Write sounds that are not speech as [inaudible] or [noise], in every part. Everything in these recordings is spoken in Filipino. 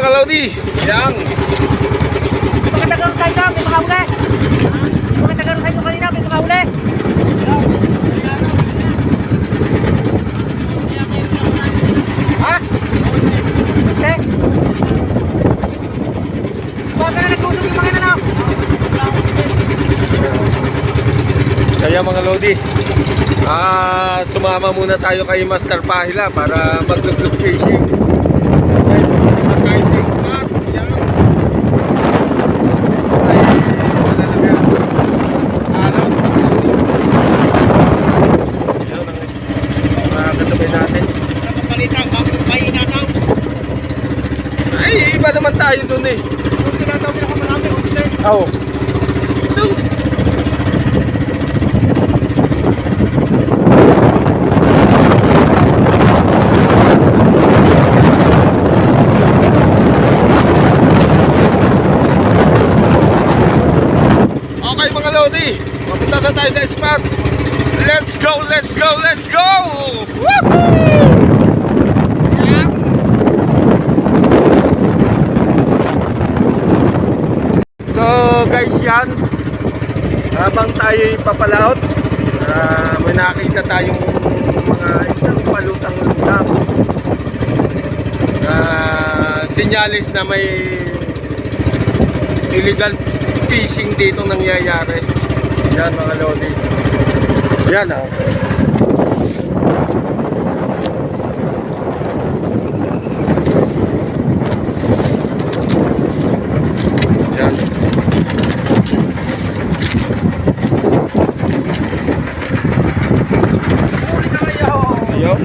mga Lodi. Yan. Magkatagal tayo na, may makahuli. Magkatagal tayo kanina, may makahuli. Ha? Hindi. Huwag ka na nagtulog yung mga nanap. Kaya mga Lodi, ah, sumama muna tayo kay Master Pahila para mag-vlog fishing. Pagkain sa spot. Yan. Ay, malalagyan. Araw. Yan ang mga kasabay natin. Kapalitan, may inataw. Ay, iba dun eh. Yung tinataw pinakamarami, officer. Oo. So, Okay mga Lodi, mapunta na tayo sa spot. Let's go, let's go, let's go! Woohoo! Yan. So guys yan. Habang tayo papalaot ah, May nakita tayong mga isang palutang lutang. Uh, Sinyalis na may Illegal fishing dito nangyayari. Yan mga lodi. Yan ah Yan Huli ka ngayon. Ayun.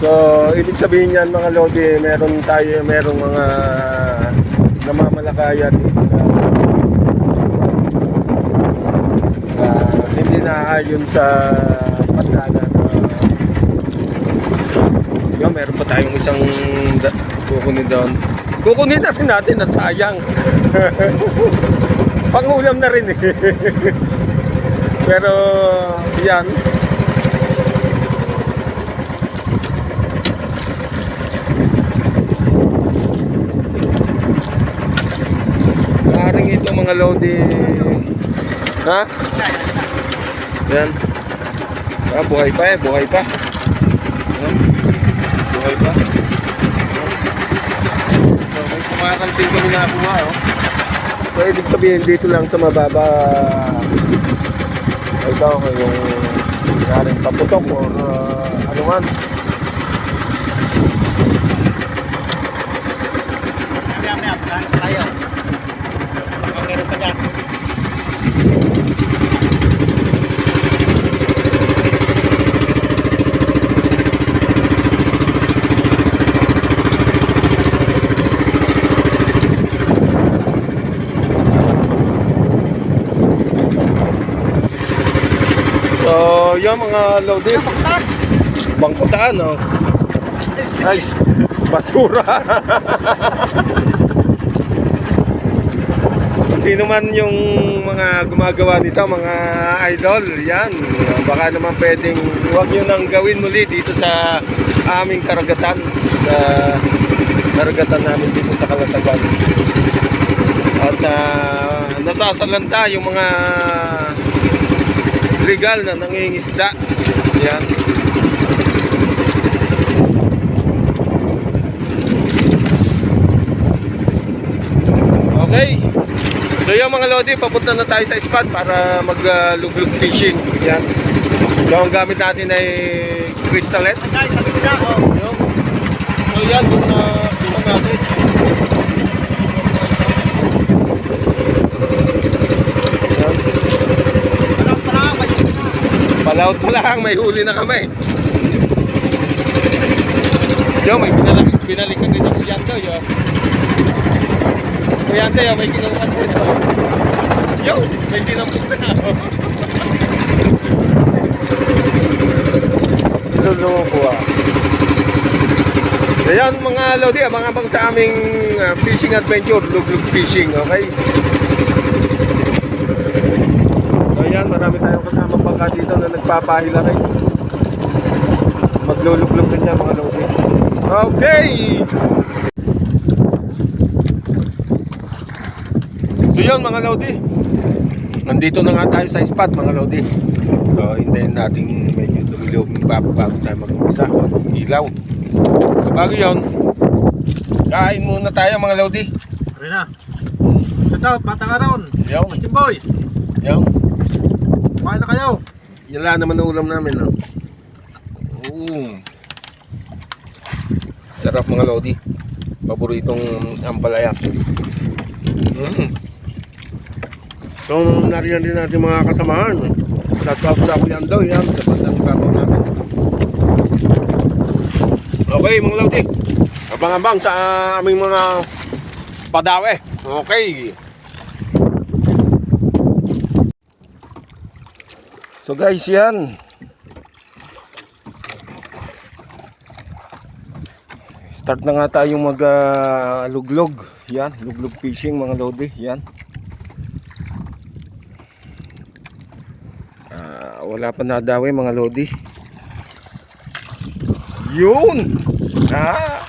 So, ibig sabihin yan mga Lodi, meron tayo, merong mga namamalakaya dito na ah, hindi na ayon sa pagdana na yun, meron pa tayong isang kukunin doon. Kukunin na rin natin na sayang. [laughs] Pangulam na rin eh. [laughs] Pero yan. Maring ito mga lodi. Ha? Yan. Ah, buhay pa eh, buhay pa. Yan. Buhay pa. So, may sumakantil kami nakuha, oh. So, ibig sabihin dito lang sa mababa ito yung galing paputok or uh, ano man. Mamaya, mamaya, plan tayo. Baka meron pa dyan. So, yung mga loaded, bangkutaan, oh. Nice. Basura. [laughs] Sino man yung mga gumagawa nito, mga idol, yan. Baka naman pwedeng huwag nyo nang gawin muli dito sa aming karagatan. Sa karagatan namin dito sa Kalatagan. At ah, nasasalanta yung mga legal na nangingisda. Yan. Okay. So yung mga lodi, papunta na tayo sa spot para mag-luglug fishing. Yan. So ang gamit natin ay crystallet. Guys, sabi ko na. Yung. So yan, yung uh, yung natin. Palaut pa lang, may huli na kami. Yo, may binalik, binalikan din ako yan to, yo. Kuya Ante, yo, may ginawan ko yo. Yo, may dinamos na. Lulungo ko ah. So yan mga Lodi, abang-abang sa aming ah, fishing adventure, luglug fishing, okay? So yan, marami tayong kasama bangka dito na nagpapahila rin. Magluluglog din yan mga Lodi. Okay. So yun mga Lodi. Nandito na nga tayo sa spot mga Lodi. So hintayin natin medyo dumiliw bago, bago tayo mag-umpisa. Ilaw. So bago yun, kain muna tayo mga Lodi. Tara na. Shout out, Batang Aron. Yun. Jimboy, Yun. kumain na kayo. Yan lang naman ang ulam namin. No? Oo. Sarap mga Lodi. Paboritong ampalaya. Mm. So, nariyan din natin mga kasamahan. Sa Kuya Andoy, yan, sa bandang babaw namin. Okay, mga Lodi. Abang-abang sa aming mga padawe. Okay. So guys, yan. Start na nga tayong mag ah, luglog. Yan, luglog fishing mga lodi. Yan. Ah, wala pa nadawi mga lodi. Yun! Ah!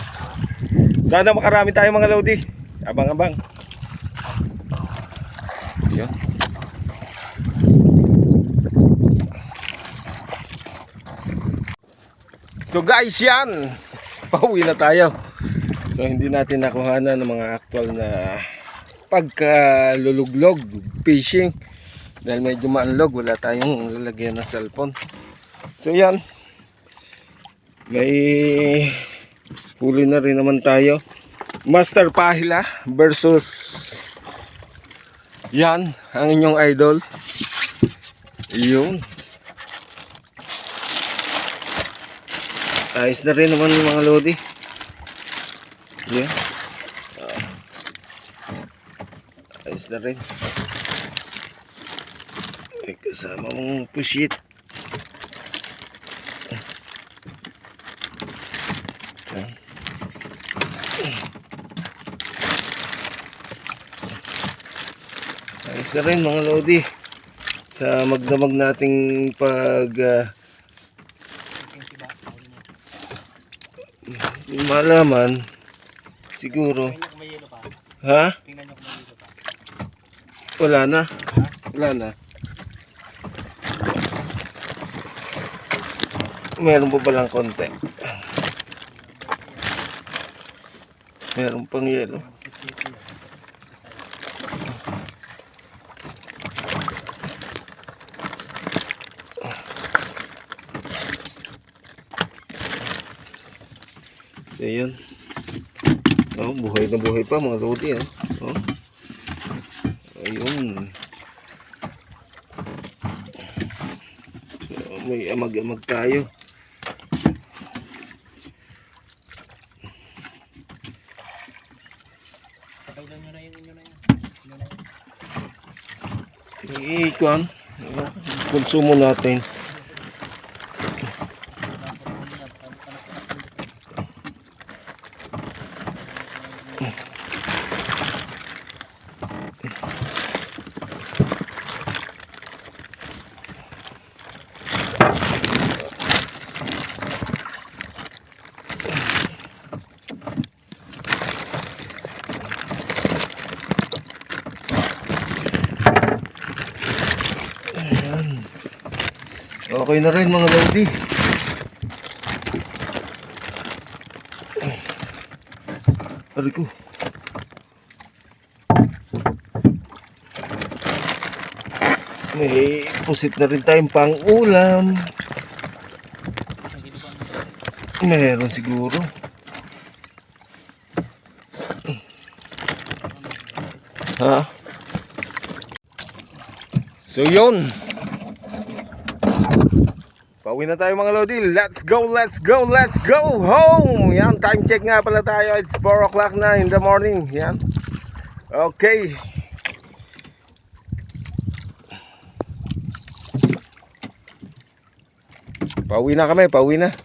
Sana makarami tayo mga lodi. Abang-abang. Yan. So guys, yan. Pauwi na tayo. So hindi natin nakuhanan ng mga actual na pagkaluluglog, fishing. Dahil medyo maanlog, wala tayong lalagyan ng cellphone. So yan. May huli na rin naman tayo. Master Pahila versus yan, ang inyong idol. Yun. Ayos na rin naman yung mga lodi. Yan. Ah. ayos na rin. May kasama mong pushit. Yan. Ayos na rin mga lodi. Sa magdamag nating pag ah, malaman siguro ha wala na wala na meron pa palang konti meron pang yelo So yun. Oh, buhay na buhay pa mga lodi ah. Oh. Ayun. So, may amag-amag tayo. Iikon. Konsumo natin. Okay na rin mga lodi. Aray ko. May pusit na rin tayong pang ulam. Meron siguro. Ha? So yun. Pauwi na tayo mga Lodi. Let's go, let's go, let's go home. Yan, time check nga pala tayo. It's 4 o'clock na in the morning. Yan. Okay. Pauwi na kami, pauwi na.